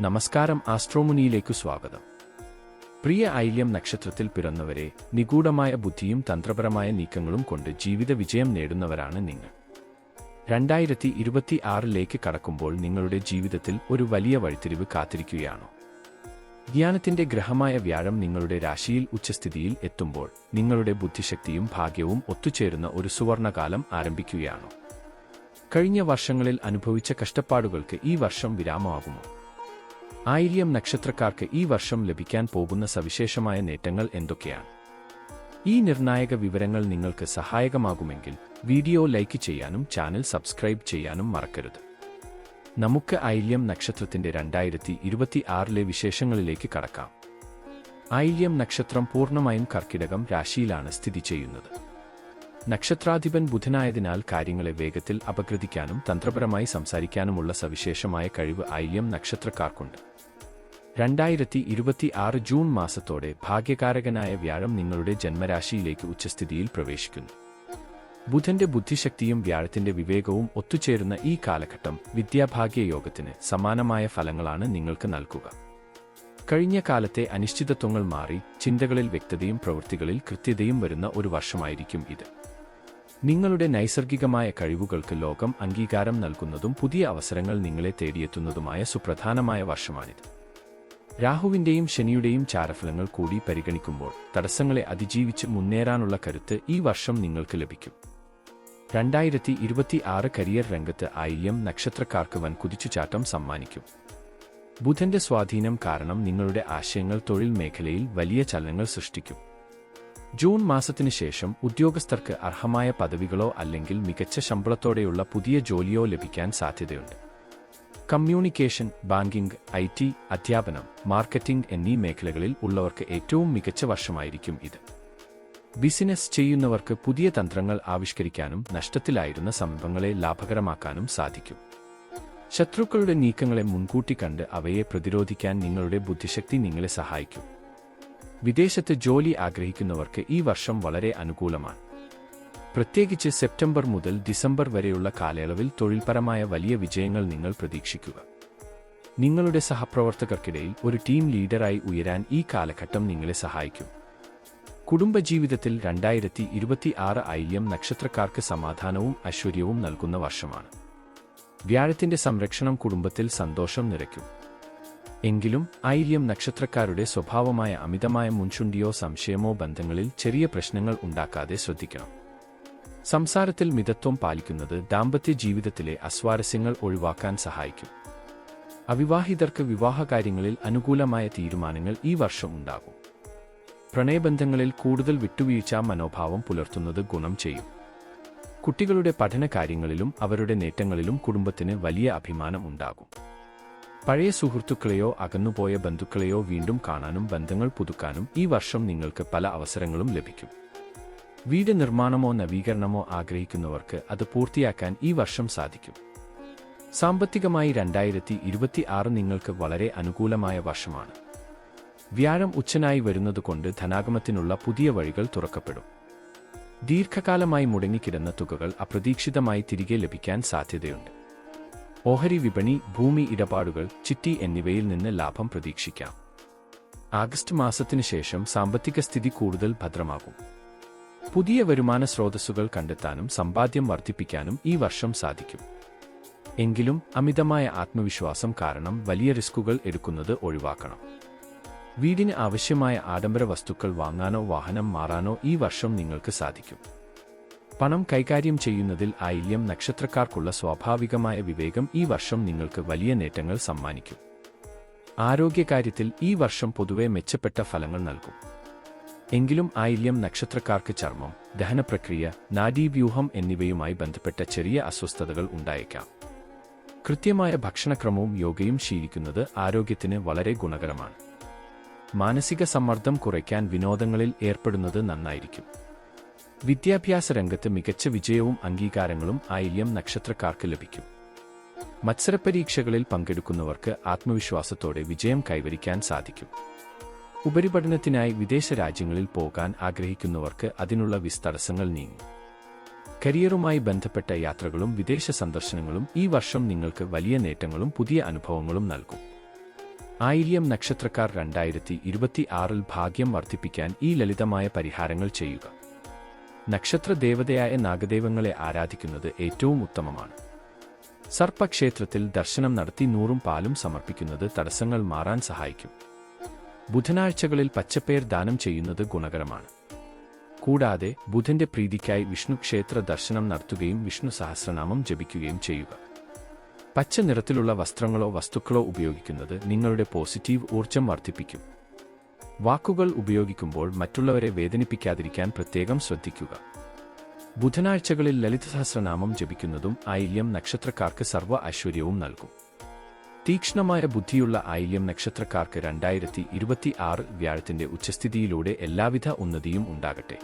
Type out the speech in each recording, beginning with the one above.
നമസ്കാരം ആസ്ട്രോമുനിയിലേക്കു സ്വാഗതം. പ്രിയ ഐല്യം നക്ഷത്രത്തിൽ പിറന്നവരെ നിഗൂഢമായ ബുദ്ധിയും തന്ത്രപരമായ നീക്കങ്ങളും കൊണ്ട് ജീവിത വിജയം നേടുന്നവരാണ് നിങ്ങൾ. രണ്ടായിരത്തി ഇരുപത്തി ആറിലേക്ക് കടക്കുമ്പോൾ നിങ്ങളുടെ ജീവിതത്തിൽ ഒരു വലിയ വഴിത്തിരിവ് കാത്തിരിക്കുകയാണോ? ജ്ഞാനത്തിന്റെ ഗ്രഹമായ വ്യാഴം നിങ്ങളുടെ രാശിയിൽ ഉച്ചസ്ഥിതിയിൽ എത്തുമ്പോൾ നിങ്ങളുടെ ബുദ്ധിശക്തിയും ഭാഗ്യവും ഒത്തുചേരുന്ന ഒരു സുവർണകാലം ആരംഭിക്കുകയാണോ? കഴിഞ്ഞ വർഷങ്ങളിൽ അനുഭവിച്ച കഷ്ടപ്പാടുകൾക്ക് ഈ വർഷം വിരാമമാകുമോ? ആയില്യം നക്ഷത്രക്കാർക്ക് ഈ വർഷം ലഭിക്കാൻ പോകുന്ന സവിശേഷമായ നേട്ടങ്ങൾ എന്തൊക്കെയാണ്? ഈ നിർണായക വിവരങ്ങൾ നിങ്ങൾക്ക് സഹായകമാകുമെങ്കിൽ വീഡിയോ ലൈക്ക് ചെയ്യാനും ചാനൽ സബ്സ്ക്രൈബ് ചെയ്യാനും മറക്കരുത്. നമുക്ക് ഐല്യം നക്ഷത്രത്തിന്റെ രണ്ടായിരത്തി ഇരുപത്തി ആറിലെ വിശേഷങ്ങളിലേക്ക് കടക്കാം. ഐല്യം നക്ഷത്രം പൂർണമായും കർക്കിടകം രാശിയിലാണ് സ്ഥിതി ചെയ്യുന്നത്. നക്ഷത്രാധിപൻ ബുധനായതിനാൽ കാര്യങ്ങളെ വേഗത്തിൽ അപഗ്രഥിക്കാനും തന്ത്രപരമായി സംസാരിക്കാനുമുള്ള സവിശേഷമായ കഴിവ് ഐല്യം നക്ഷത്രക്കാർക്കുണ്ട്. രണ്ടായിരത്തി ഇരുപത്തി ആറ് ജൂൺ മാസത്തോടെ ഭാഗ്യകാരകനായ വ്യാഴം നിങ്ങളുടെ ജന്മരാശിയിലേക്ക് ഉച്ചസ്ഥിതിയിൽ പ്രവേശിക്കുന്നു. ബുധന്റെ ബുദ്ധിശക്തിയും വ്യാഴത്തിന്റെ വിവേകവും ഒത്തുചേരുന്ന ഈ കാലഘട്ടം വിദ്യാഭാഗ്യ യോഗത്തിന് സമാനമായ ഫലങ്ങളാണ് നിങ്ങൾക്ക് നൽകുക. കഴിഞ്ഞ കാലത്തെ അനിശ്ചിതത്വങ്ങൾ മാറി ചിന്തകളിൽ വ്യക്തതയും പ്രവൃത്തികളിൽ കൃത്യതയും വരുന്ന ഒരു വർഷമായിരിക്കും ഇത്. നിങ്ങളുടെ നൈസർഗികമായ കഴിവുകൾക്ക് ലോകം അംഗീകാരം നൽകുന്നതും പുതിയ അവസരങ്ങൾ നിങ്ങളെ തേടിയെത്തുന്നതുമായ സുപ്രധാനമായ വർഷമാണിത്. രാഹുവിന്റെയും ശനിയുടെയും ചാരഫലങ്ങൾ കൂടി പരിഗണിക്കുമ്പോൾ തടസ്സങ്ങളെ അതിജീവിച്ച് മുന്നേറാനുള്ള കരുത്ത് ഈ വർഷം നിങ്ങൾക്ക് ലഭിക്കും. രണ്ടായിരത്തി ഇരുപത്തി ആറ് കരിയർ രംഗത്ത് ഐഎം നക്ഷത്രക്കാർക്ക് വൻ കുതിച്ചുചാട്ടം സമ്മാനിക്കും. ബുധന്റെ സ്വാധീനം കാരണം നിങ്ങളുടെ ആശയങ്ങൾ തൊഴിൽ മേഖലയിൽ വലിയ ചലനങ്ങൾ സൃഷ്ടിക്കും. ജൂൺ മാസത്തിനു ശേഷം ഉദ്യോഗസ്ഥർക്ക് അർഹമായ പദവികളോ അല്ലെങ്കിൽ മികച്ച ശമ്പളത്തോടെയുള്ള പുതിയ ജോലിയോ ലഭിക്കാൻ സാധ്യതയുണ്ട്. കമ്മ്യൂണിക്കേഷൻ ബാങ്കിംഗ് ഐ ടി അധ്യാപനം മാർക്കറ്റിംഗ് എന്നീ മേഖലകളിൽ ഉള്ളവർക്ക് ഏറ്റവും മികച്ച വർഷമായിരിക്കും ഇത്. ബിസിനസ് ചെയ്യുന്നവർക്ക് പുതിയ തന്ത്രങ്ങൾ ആവിഷ്കരിക്കാനും നഷ്ടത്തിലായിരുന്ന സംരംഭങ്ങളെ ലാഭകരമാക്കാനും സാധിക്കും. ശത്രുക്കളുടെ നീക്കങ്ങളെ മുൻകൂട്ടി കണ്ട് അവയെ പ്രതിരോധിക്കാൻ നിങ്ങളുടെ ബുദ്ധിശക്തി നിങ്ങളെ സഹായിക്കും. വിദേശത്ത് ജോലി ആഗ്രഹിക്കുന്നവർക്ക് ഈ വർഷം വളരെ അനുകൂലമാണ്. പ്രത്യേകിച്ച് സെപ്റ്റംബർ മുതൽ ഡിസംബർ വരെയുള്ള കാലയളവിൽ തൊഴിൽപരമായ വലിയ വിജയങ്ങൾ നിങ്ങൾ പ്രതീക്ഷിക്കുക. നിങ്ങളുടെ സഹപ്രവർത്തകർക്കിടയിൽ ഒരു ടീം ലീഡറായി ഉയരാൻ ഈ കാലഘട്ടം നിങ്ങളെ സഹായിക്കും. കുടുംബജീവിതത്തിൽ രണ്ടായിരത്തി ഇരുപത്തി ആറ് ഐല്യം നക്ഷത്രക്കാർക്ക് സമാധാനവും ഐശ്വര്യവും നൽകുന്ന വർഷമാണ്. വ്യാഴത്തിന്റെ സംരക്ഷണം കുടുംബത്തിൽ സന്തോഷം നിറയ്ക്കും. എങ്കിലും ഐര്യം നക്ഷത്രക്കാരുടെ സ്വഭാവമായ അമിതമായ മുൻചുണ്ടിയോ സംശയമോ ബന്ധങ്ങളിൽ ചെറിയ പ്രശ്നങ്ങൾ ഉണ്ടാക്കാതെ ശ്രദ്ധിക്കണം. സംസാരത്തിൽ മിതത്വം പാലിക്കുന്നത് ദാമ്പത്യ ജീവിതത്തിലെ അസ്വാരസ്യങ്ങൾ ഒഴിവാക്കാൻ സഹായിക്കും. അവിവാഹിതർക്ക് വിവാഹകാര്യങ്ങളിൽ അനുകൂലമായ തീരുമാനങ്ങൾ ഈ വർഷം ഉണ്ടാകും. പ്രണയബന്ധങ്ങളിൽ കൂടുതൽ വിട്ടുവീഴ്ച മനോഭാവം പുലർത്തുന്നത് ഗുണം ചെയ്യും. കുട്ടികളുടെ പഠനകാര്യങ്ങളിലും അവരുടെ നേട്ടങ്ങളിലും കുടുംബത്തിന് വലിയ അഭിമാനം ഉണ്ടാകും. പഴയ സുഹൃത്തുക്കളെയോ അകന്നുപോയ ബന്ധുക്കളെയോ വീണ്ടും കാണാനും ബന്ധങ്ങൾ പുതുക്കാനും ഈ വർഷം നിങ്ങൾക്ക് പല അവസരങ്ങളും ലഭിക്കും. വീട് നിർമ്മാണമോ നവീകരണമോ ആഗ്രഹിക്കുന്നവർക്ക് അത് പൂർത്തിയാക്കാൻ ഈ വർഷം സാധിക്കും. സാമ്പത്തികമായി രണ്ടായിരത്തി ഇരുപത്തി ആറ് നിങ്ങൾക്ക് വളരെ അനുകൂലമായ വർഷമാണ്. വ്യാഴം ഉച്ചനായി വരുന്നതുകൊണ്ട് ധനാഗമത്തിനുള്ള പുതിയ വഴികൾ തുറക്കപ്പെടും. ദീർഘകാലമായി മുടങ്ങിക്കിടന്ന തുകകൾ അപ്രതീക്ഷിതമായി തിരികെ ലഭിക്കാൻ സാധ്യതയുണ്ട്. ഓഹരി വിപണി ഭൂമി ഇടപാടുകൾ ചിട്ടി എന്നിവയിൽ നിന്ന് ലാഭം പ്രതീക്ഷിക്കാം. ആഗസ്റ്റ് മാസത്തിനു ശേഷം സാമ്പത്തിക സ്ഥിതി കൂടുതൽ ഭദ്രമാകും. പുതിയ വരുമാന സ്രോതസ്സുകൾ കണ്ടെത്താനും സമ്പാദ്യം വർദ്ധിപ്പിക്കാനും ഈ വർഷം സാധിക്കും. എങ്കിലും അമിതമായ ആത്മവിശ്വാസം കാരണം വലിയ റിസ്കുകൾ എടുക്കുന്നത് ഒഴിവാക്കണം. വീടിന് ആവശ്യമായ ആഡംബര വസ്തുക്കൾ വാങ്ങാനോ വാഹനം മാറാനോ ഈ വർഷം നിങ്ങൾക്ക് സാധിക്കും. പണം കൈകാര്യം ചെയ്യുന്നതിൽ ആയില്യം നക്ഷത്രക്കാർക്കുള്ള സ്വാഭാവികമായ വിവേകം ഈ വർഷം നിങ്ങൾക്ക് വലിയ നേട്ടങ്ങൾ സമ്മാനിക്കും. ആരോഗ്യകാര്യത്തിൽ ഈ വർഷം പൊതുവെ മെച്ചപ്പെട്ട ഫലങ്ങൾ നൽകും. എങ്കിലും ആയില്യം നക്ഷത്രക്കാർക്ക് ചർമ്മം ദഹനപ്രക്രിയ നാഡീവ്യൂഹം എന്നിവയുമായി ബന്ധപ്പെട്ട ചെറിയ അസ്വസ്ഥതകൾ ഉണ്ടായേക്കാം. കൃത്യമായ ഭക്ഷണക്രമവും യോഗയും ശീലിക്കുന്നത് ആരോഗ്യത്തിന് വളരെ ഗുണകരമാണ്. മാനസിക സമ്മർദ്ദം കുറയ്ക്കാൻ വിനോദങ്ങളിൽ ഏർപ്പെടുന്നത് നന്നായിരിക്കും. വിദ്യാഭ്യാസ രംഗത്ത് മികച്ച വിജയവും അംഗീകാരങ്ങളും ആയില്യം നക്ഷത്രക്കാർക്ക് ലഭിക്കും. മത്സരപരീക്ഷകളിൽ പങ്കെടുക്കുന്നവർക്ക് ആത്മവിശ്വാസത്തോടെ വിജയം കൈവരിക്കാൻ സാധിക്കും. ഉപരിപഠനത്തിനായി വിദേശ രാജ്യങ്ങളിൽ പോകാൻ ആഗ്രഹിക്കുന്നവർക്ക് അതിനുള്ള വിസ്തടസ്സങ്ങൾ നീങ്ങും. കരിയറുമായി ബന്ധപ്പെട്ട യാത്രകളും വിദേശ സന്ദർശനങ്ങളും ഈ വർഷം നിങ്ങൾക്ക് വലിയ നേട്ടങ്ങളും പുതിയ അനുഭവങ്ങളും നൽകും. ആയില്യം നക്ഷത്രക്കാർ രണ്ടായിരത്തി ഇരുപത്തി ആറിൽ ഭാഗ്യം വർദ്ധിപ്പിക്കാൻ ഈ ലളിതമായ പരിഹാരങ്ങൾ ചെയ്യുക. നക്ഷത്ര ദേവതയായ നാഗദേവങ്ങളെ ആരാധിക്കുന്നത് ഏറ്റവും ഉത്തമമാണ്. സർപ്പക്ഷേത്രത്തിൽ ദർശനം നടത്തി നൂറും പാലും സമർപ്പിക്കുന്നത് തടസ്സങ്ങൾ മാറാൻ സഹായിക്കും. ബുധനാഴ്ചകളിൽ പച്ചപ്പേർ ദാനം ചെയ്യുന്നത് ഗുണകരമാണ്. കൂടാതെ ബുധന്റെ പ്രീതിക്കായി വിഷ്ണു ക്ഷേത്ര ദർശനം നടത്തുകയും വിഷ്ണു സഹസ്രനാമം ജപിക്കുകയും ചെയ്യുക. പച്ച നിറത്തിലുള്ള വസ്ത്രങ്ങളോ വസ്തുക്കളോ ഉപയോഗിക്കുന്നത് നിങ്ങളുടെ പോസിറ്റീവ് ഊർജം വർദ്ധിപ്പിക്കും. വാക്കുകൾ ഉപയോഗിക്കുമ്പോൾ മറ്റുള്ളവരെ വേദനിപ്പിക്കാതിരിക്കാൻ പ്രത്യേകം ശ്രദ്ധിക്കുക. ബുധനാഴ്ചകളിൽ ലളിത സഹസ്രനാമം ജപിക്കുന്നതും ആയില്യം നക്ഷത്രക്കാർക്ക് സർവ ഐശ്വര്യവും നൽകും. തീക്ഷ്ണമായ ബുദ്ധിയുള്ള ആയില്യം നക്ഷത്രക്കാർക്ക് രണ്ടായിരത്തി ഇരുപത്തി ആറ് വ്യാഴത്തിന്റെ ഉച്ചസ്ഥിതിയിലൂടെ എല്ലാവിധ ഉന്നതിയും ഉണ്ടാകട്ടെ.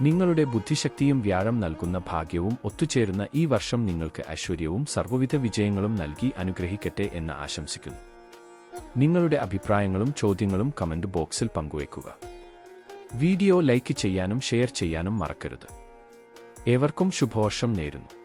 നിങ്ങളുടെ ബുദ്ധിശക്തിയും വ്യാഴം നൽകുന്ന ഭാഗ്യവും ഒത്തുചേരുന്ന ഈ വർഷം നിങ്ങൾക്ക് ഐശ്വര്യവും സർവവിധ വിജയങ്ങളും നൽകി അനുഗ്രഹിക്കട്ടെ എന്ന് ആശംസിക്കുന്നു. നിങ്ങളുടെ അഭിപ്രായങ്ങളും ചോദ്യങ്ങളും കമന്റ് ബോക്സിൽ പങ്കുവയ്ക്കുക. വീഡിയോ ലൈക്ക് ചെയ്യാനും ഷെയർ ചെയ്യാനും മറക്കരുത്. ഏവർക്കും ശുഭോഷം നേരുന്നു.